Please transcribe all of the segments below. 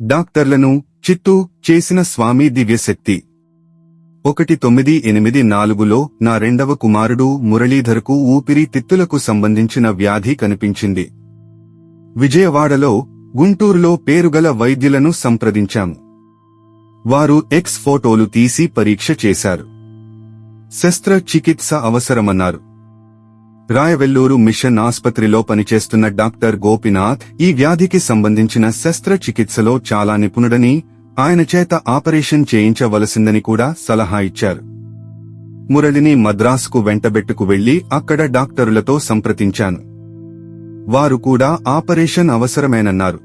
డాక్టర్లను చిత్తు చేసిన స్వామి దివ్యశక్తి. ఒకటి తొమ్మిది ఎనిమిది నాలుగులో నా రెండవ కుమారుడు మురళీధర్కు ఊపిరి తిత్తులకు సంబంధించిన వ్యాధి కనిపించింది. విజయవాడలో గుంటూరులో పేరుగల వైద్యులను సంప్రదించాము వారు ఎక్స్ ఫోటోలు తీసి పరీక్ష చేశారు. శస్త్రచికిత్స అవసరమన్నారు. రాయవెల్లూరు మిషన్ ఆసుపత్రిలో పనిచేస్తున్న డాక్టర్ గోపినాథ్ ఈ వ్యాధికి సంబంధించిన శస్త్రచికిత్సలో చాలా నిపుణుడని ఆయన చేత ఆపరేషన్ చేయించవలసిందని కూడా సలహా ఇచ్చారు. మురళిని మద్రాసుకు వెంటబెట్టుకు వెళ్ళి అక్కడ డాక్టరులతో సంప్రదించాను. వారు కూడా ఆపరేషన్ అవసరమేనన్నారు.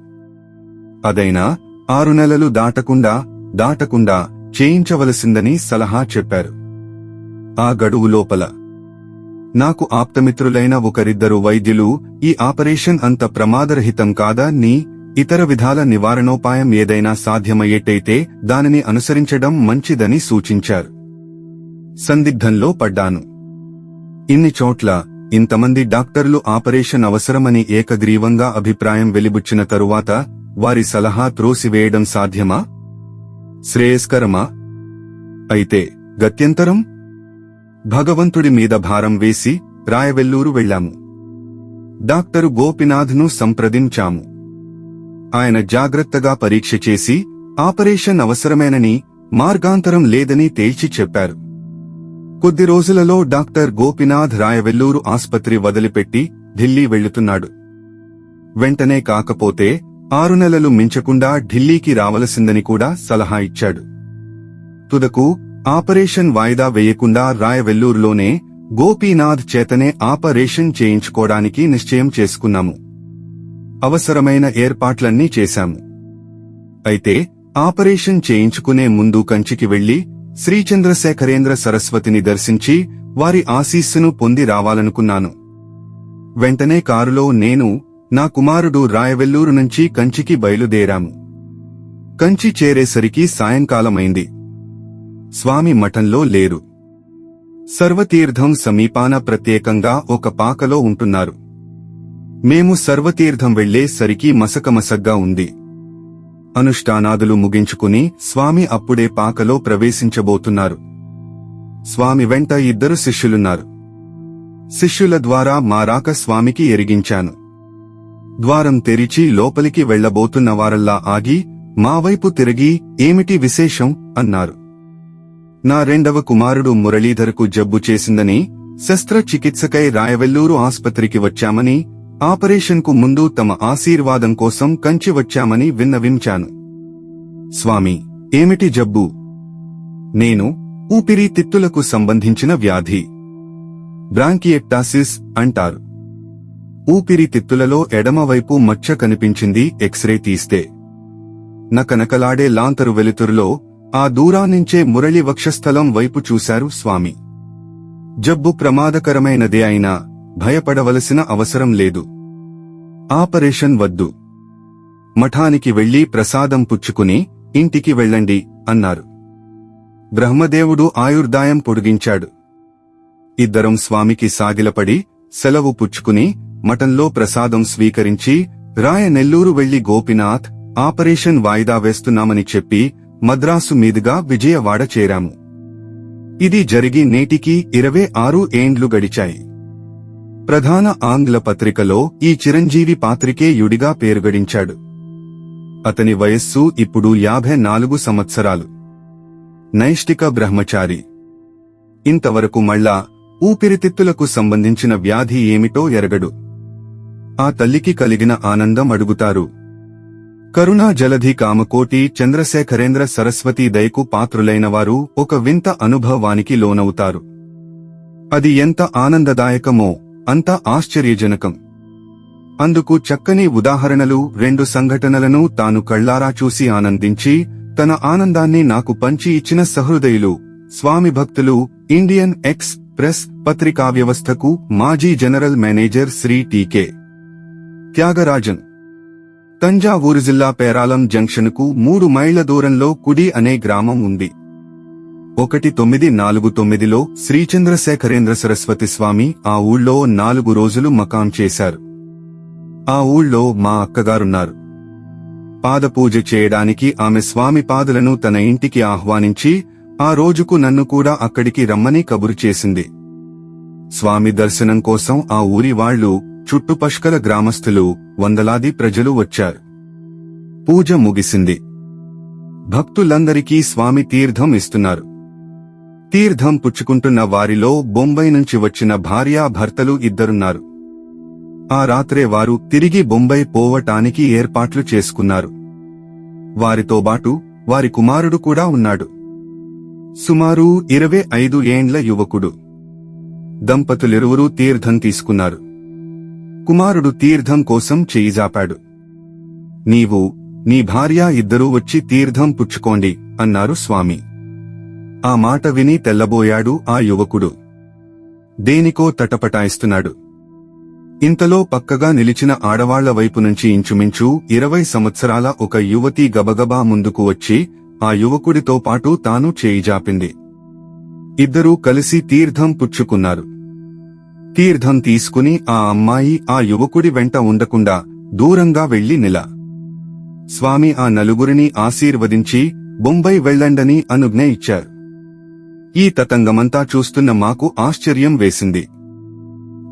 అదైనా ఆరు నెలలు దాటకుండా దాటకుండా చేయించవలసిందని సలహా చెప్పారు. ఆ గడువు లోపల నాకు ఆప్తమిత్రులైన ఒకరిద్దరు వైద్యులు ఈ ఆపరేషన్ అంత ప్రమాదరహితం కాదా? నీ ఇతర విధాల నివారణోపాయం ఏదైనా సాధ్యమయ్యేటైతే దానిని అనుసరించడం మంచిదని సూచించారు. సందిగ్ధంలో పడ్డాను. ఇన్ని చోట్ల ఇంతమంది డాక్టర్లు ఆపరేషన్ అవసరమని ఏకగ్రీవంగా అభిప్రాయం వెలిబుచ్చిన తరువాత వారి సలహా త్రోసివేయడం సాధ్యమా? శ్రేయస్కరమా? అయితే గత్యంతరం భగవంతుడి మీద భారం వేసి రాయవెల్లూరు వెళ్ళాము. డాక్టరు గోపినాథ్ను సంప్రదించాము. ఆయన జాగ్రత్తగా పరీక్ష చేసి ఆపరేషన్ అవసరమేనని మార్గాంతరం లేదని తేల్చి చెప్పారు. కొద్ది రోజులలో డాక్టర్ గోపినాథ్ రాయవెల్లూరు ఆస్పత్రి వదిలిపెట్టి ఢిల్లీ వెళ్ళుతున్నాడు వెంటనే కాకపోతే ఆరు నెలలు మించకుండా ఢిల్లీకి రావలసిందని కూడా సలహా ఇచ్చాడు. తుదకు ఆపరేషన్ వాయిదా వేయకుండా రాయవెల్లూరులోనే గోపీనాథ్ చేతనే ఆపరేషన్ చేయించుకోవడానికి నిశ్చయం చేసుకున్నాము. అవసరమైన ఏర్పాట్లన్నీ చేశాము. అయితే ఆపరేషన్ చేయించుకునే ముందు కంచికి వెళ్ళి శ్రీచంద్రశేఖరేంద్ర సరస్వతిని దర్శించి వారి ఆశీస్సును పొంది రావాలనుకున్నాను. వెంటనే కారులో నేను నా కుమారుడు రాయవెల్లూరు నుంచి కంచికి బయలుదేరాము. కంచి చేరేసరికి సాయంకాలమైంది. స్వామి మఠంలో లేరు. సర్వతీర్థం సమీపాన ప్రత్యేకంగా ఒక పాకలో ఉంటున్నారు. మేము సర్వతీర్థం వెళ్ళేసరికి మసకమసగ్గా ఉంది. అనుష్ఠానాదులు ముగించుకుని స్వామి అప్పుడే పాకలో ప్రవేశించబోతున్నారు. స్వామి వెంట ఇద్దరు శిష్యులున్నారు. శిష్యుల ద్వారా మా రాక స్వామికి ఎరిగించాను. ద్వారం తెరిచి లోపలికి వెళ్ళబోతున్న వారల్లా ఆగి మా వైపు తిరిగి ఏమిటి విశేషం? అన్నారు. నా రెండవ కుమారుడు మురళీధర్కు జబ్బు చేసిందని శస్త్రచికిత్సకై రాయవెల్లూరు ఆస్పత్రికి వచ్చామని ఆపరేషన్కు ముందు తమ ఆశీర్వాదం కోసం కంచి వచ్చామని విన్నవించాను. స్వామి ఏమిటి జబ్బు? నేను ఊపిరితిత్తులకు సంబంధించిన వ్యాధి. బ్రాంకియెక్టాసిస్ అంటారు. ఊపిరితిత్తులలో ఎడమవైపు మచ్చ కనిపించింది ఎక్స్రే తీస్తే. నకనకలాడే లాంతరు వెలుతురులో ఆ దూరానించే మురళి వక్షస్థలం వైపు చూశారు స్వామి. జబ్బు ప్రమాదకరమైనదే అయినా భయపడవలసిన అవసరం లేదు. ఆపరేషన్ వద్దు. మఠానికి వెళ్ళి ప్రసాదం పుచ్చుకుని ఇంటికి వెళ్ళండి అన్నారు. బ్రహ్మదేవుడు ఆయుర్దాయం పొడిగించాడు. ఇద్దరం స్వామికి సాగిలపడి సెలవు పుచ్చుకుని మఠంలో ప్రసాదం స్వీకరించి రాయ నెల్లూరు వెళ్ళి గోపినాథ్ ఆపరేషన్ వాయిదా వేస్తున్నామని చెప్పి మద్రాసు మీదుగా విజయవాడ చేరాము. ఇది జరిగి నేటికి ఇరవై ఆరు ఏండ్లు గడిచాయి. ప్రధాన ఆంగ్ల పత్రికలో ఈ చిరంజీవి పాత్రికేయుడిగా పేరుగడించాడు. అతని వయస్సు ఇప్పుడు యాభై నాలుగు సంవత్సరాలు. నైష్టిక బ్రహ్మచారి. ఇంతవరకు మళ్ళా ఊపిరితిత్తులకు సంబంధించిన వ్యాధి ఏమిటో ఎరగడు. ఆ తల్లికి కలిగిన ఆనందం అడుగుతారు. కరుణా జలధి కామకోటి చంద్రశేఖరేంద్ర సరస్వతి దయకు పాత్రులైన వారు ఒక వింత అనుభవానికి లోనవుతారు. అది ఎంత ఆనందదాయకమో అంత ఆశ్చర్యజనకం. అందుకు చక్కని ఉదాహరణలు రెండు సంఘటనలను తాను కళ్ళారా చూసి ఆనందించి తన ఆనందాన్ని నాకు పంచి ఇచ్చిన సహృదయులు స్వామి భక్తులు ఇండియన్ ఎక్స్ ప్రెస్ పత్రికా వ్యవస్థకు మాజీ general manager Shri TK Thyagarajan. Thanjavur జిల్లా పేరాలం జంక్షన్కు మూడు మైళ్ళ దూరంలో కుడి అనే గ్రామం ఉంది. ఒకటి తొమ్మిది నాలుగు తొమ్మిదిలో శ్రీచంద్రశేఖరేంద్ర సరస్వతి స్వామి ఆ ఊళ్ళో నాలుగు రోజులు మకాం చేశారు. ఆ ఊళ్ళో మా అక్కగారున్నారు. పాదపూజ చేయడానికి ఆమె స్వామి పాదులను తన ఇంటికి ఆహ్వానించి ఆ రోజుకు నన్ను కూడా అక్కడికి రమ్మని కబురు చేసింది. స్వామి దర్శనం కోసం ఆ ఊరి వాళ్ళు చుట్టుపష్కల గ్రామస్తులు వందలాది ప్రజలు వచ్చారు. పూజ ముగిసింది. భక్తులందరికీ స్వామి తీర్థం ఇస్తున్నారు. తీర్థం పుచ్చుకుంటున్న వారిలో బొంబై నుంచి వచ్చిన భార్యాభర్తలు ఇద్దరున్నారు. ఆ రాత్రే వారు తిరిగి బొంబై పోవటానికి ఏర్పాట్లు చేసుకున్నారు. వారితోబాటు వారి కుమారుడు కూడా ఉన్నాడు. సుమారు ఇరవై ఐదు ఏండ్ల యువకుడు. దంపతులిరువురూ తీర్థం తీసుకున్నారు. కుమారుడు తీర్థం కోసం చేయిజాపాడు. నీవు నీ భార్య ఇద్దరూ వచ్చి తీర్థం పుచ్చుకోండి అన్నారు స్వామి. ఆ మాట విని తెల్లబోయాడు ఆ యువకుడు. దేనికో తటపటాయిస్తున్నాడు. ఇంతలో పక్కగా నిలిచిన ఆడవాళ్ళ వైపు నుంచి ఇంచుమించు ఇరవై సంవత్సరాల ఒక యువతి గబగబా ముందుకు వచ్చి ఆ యువకుడితో పాటు తాను చేయిజాపింది. ఇద్దరూ కలిసి తీర్థం పుచ్చుకున్నారు. తీర్థం తీసుకుని ఆ అమ్మాయి ఆ యువకుడి వెంట ఉండకుండా దూరంగా వెళ్ళి నిల. స్వామి ఆ నలుగురిని ఆశీర్వదించి బొంబై వెళ్ళండని అనుజ్ఞ ఇచ్చారు. ఈ తతంగమంతా చూస్తున్న మాకు ఆశ్చర్యం వేసింది.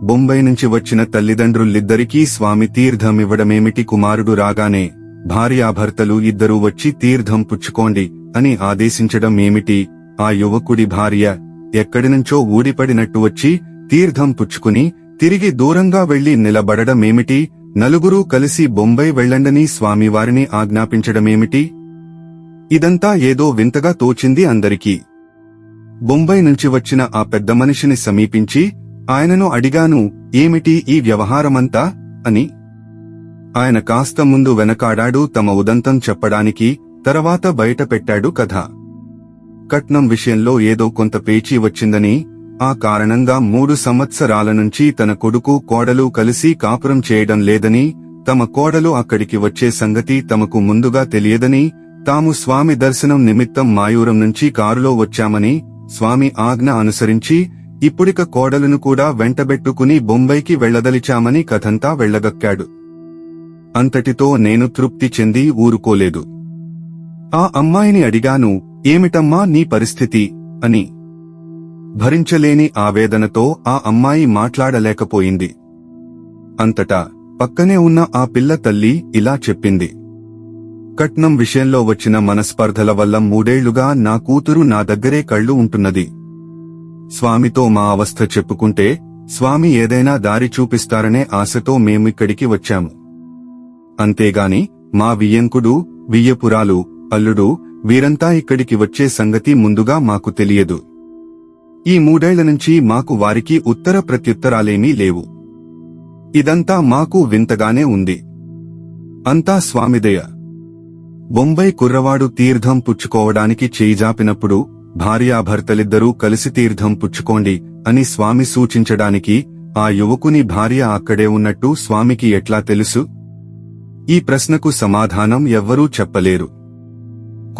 బొంబై నుంచి వచ్చిన తల్లిదండ్రులిద్దరికీ స్వామి తీర్థమివ్వడమేమిటి? కుమారుడు రాగానే భార్యాభర్తలు ఇద్దరూ వచ్చి తీర్థం పుచ్చుకోండి అని ఆదేశించడం ఏమిటి ఆ యువకుడి భార్య ఎక్కడినుంచో ఊడిపడినట్టు వచ్చి తీర్థం పుచ్చుకుని తిరిగి దూరంగా వెళ్ళి నిలబడడమేమిటి? నలుగురూ కలిసి బొంబై వెళ్ళండని స్వామివారిని ఆజ్ఞాపించడమేమిటి? ఇదంతా ఏదో వింతగా తోచింది అందరికీ. బొంబై నుంచి వచ్చిన ఆ పెద్ద మనిషిని సమీపించి ఆయనను అడిగాను ఏమిటి ఈ వ్యవహారమంతా? అని. ఆయన కాస్త ముందు వెనకాడాడు తమ ఉదంతం చెప్పడానికి తర్వాత బయట పెట్టాడు కథ. కట్నం విషయంలో ఏదో కొంత పేచీ వచ్చిందని ఆ కారణంగా మూడు సంవత్సరాల నుంచి తన కొడుకు కోడలు కలిసి కాపురం చేయడం లేదని తమ కోడలు అక్కడికి వచ్చే సంగతి తమకు ముందుగా తెలియదని తాము స్వామి దర్శనం నిమిత్తం మాయూరం నుంచి కారులో వచ్చామని స్వామి ఆజ్ఞ అనుసరించి ఇప్పుడిక కోడలను కూడా వెంటబెట్టుకుని బొంబైకి వెళ్ళదలిచామని కథంతా వెళ్ళగక్కాడు అంతటితో నేను తృప్తి చెంది ఊరుకోలేదు. ఆ అమ్మాయిని అడిగాను ఏమిటమ్మా నీ పరిస్థితి? అని. భరించలేని ఆవేదనతో ఆ అమ్మాయి మాట్లాడలేకపోయింది. అంతటా పక్కనే ఉన్న ఆ పిల్ల తల్లి ఇలా చెప్పింది. కట్నం విషయంలో వచ్చిన మనస్పర్ధల వల్ల మూడేళ్ళుగా నా కూతురు నా దగ్గరే కళ్ళు ఉంటున్నది. స్వామితో మా అవస్థ చెప్పుకుంటే స్వామి ఏదైనా దారి చూపిస్తారనే ఆశతో మేమిక్కడికి వచ్చాము. అంతేగాని మా వియ్యంకుడు వియ్యపురాలు అల్లుడు వీరంతా ఇక్కడికి వచ్చే సంగతి ముందుగా మాకు తెలియదు. ఈ మూడేళ్ళ నుంచి మాకు వారికి ఉత్తర ప్రత్యుత్తరాలేమీ లేవు. ఇదంతా మాకు వింతగానే ఉంది. అంతా స్వామిదయ. బొంబై కుర్రవాడు తీర్థం పుచ్చుకోవడానికి చేయిజాపినప్పుడు భార్యాభర్తలిద్దరూ కలిసి తీర్థం పుచ్చుకోండి అని స్వామి సూచించడానికి ఆ యువకుని భార్య అక్కడే ఉన్నట్టు స్వామికి ఎట్లా తెలుసు? ఈ ప్రశ్నకు సమాధానం ఎవ్వరూ చెప్పలేరు.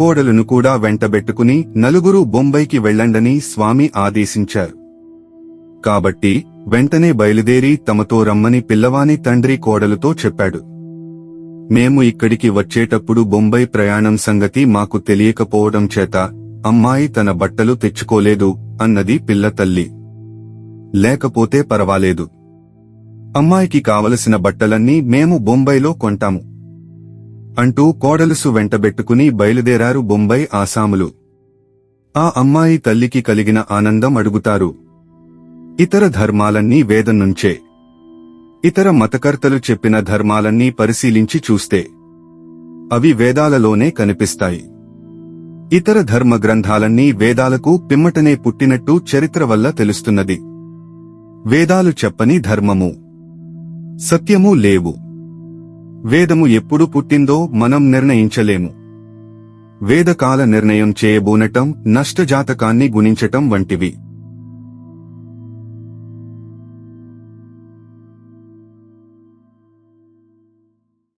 కోడలను కూడా వెంటబెట్టుకుని నలుగురు బొంబైకి వెళ్ళండని స్వామి ఆదేశించారు. కాబట్టి వెంటనే బయలుదేరి తమతో రమ్మని పిల్లవాని తండ్రి కోడలుతో చెప్పాడు. మేము ఇక్కడికి వచ్చేటప్పుడు బొంబై ప్రయాణం సంగతి మాకు తెలియకపోవడం చేత అమ్మాయి తన బట్టలు తెచ్చుకోలేదు అన్నది పిల్ల తల్లి. లేకపోతే పర్వాలేదు. అమ్మాయికి కావలసిన బట్టలన్నీ మేము బొంబైలో కొంటాము. అంటూ కోడలుసు వెంటబెట్టుకుని బయలుదేరారు బొంబై ఆసాములు. ఆ అమ్మాయి తల్లికి కలిగిన ఆనందం అడుగుతారు. ఇతర ధర్మాలన్నీ వేదం నుంచే. ఇతర మతకర్తలు చెప్పిన ధర్మాలన్నీ పరిశీలించి చూస్తే. అవి వేదాలలోనే కనిపిస్తాయి. ఇతర ధర్మ గ్రంథాలన్నీ వేదాలకు పిమ్మటనే పుట్టినట్టు చరిత్ర వల్ల తెలుస్తున్నది. వేదాలు చెప్పని ధర్మము. సత్యము లేవు. వేదము ఎప్పుడు పుట్టిందో మనం నిర్ణయించలేము. వేదకాల నిర్ణయం చేయబోనటం నష్టజాతకాన్ని గుణించటం వంటివి.